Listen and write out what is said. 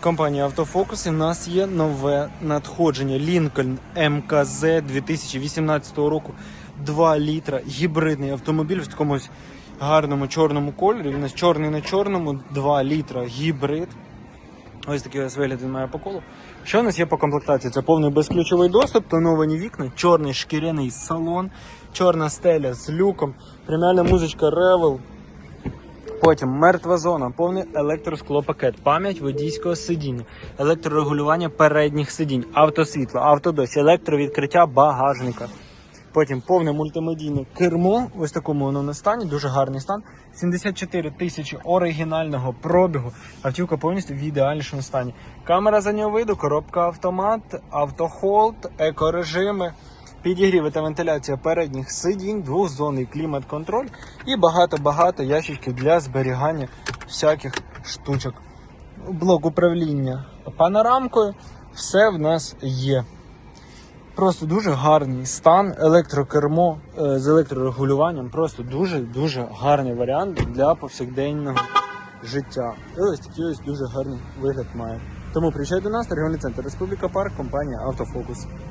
Компанія Автофокус. І в нас є нове надходження Lincoln МКЗ 2018 року. 2 літра гібридний автомобіль в такому ось гарному чорному кольорі. Він нас чорний на чорному, 2 літра гібрид. Ось такий ось вигляд він має по колу. Що у нас є по комплектації? Це повний безключовий доступ, тоновані вікна, чорний шкіряний салон, чорна стеля з люком, преміальна музичка Revel, Потім мертва зона, повний електросклопакет, пам'ять водійського сидіння, електрорегулювання передніх сидінь, автосвітло, автодощ, електровідкриття багажника. Потім повне мультимедійне кермо, ось такому воно на стані, дуже гарний стан. 74 тисячі оригінального пробігу. Автівка повністю в ідеальнішому стані. Камера заднього виду, коробка автомат, автохолд, екорежими, підігріви та вентиляція передніх сидінь, двохзонний клімат-контроль і багато-багато ящичків для зберігання всяких штучок. Блок управління панорамкою. Все в нас є. Просто дуже гарний стан, електрокермо е, з електрорегулюванням. Просто дуже-дуже гарний варіант для повсякденного життя. І ось такий ось дуже гарний вигляд має. Тому приїжджай до нас, торгівельний центр Республіка Парк, компанія Автофокус.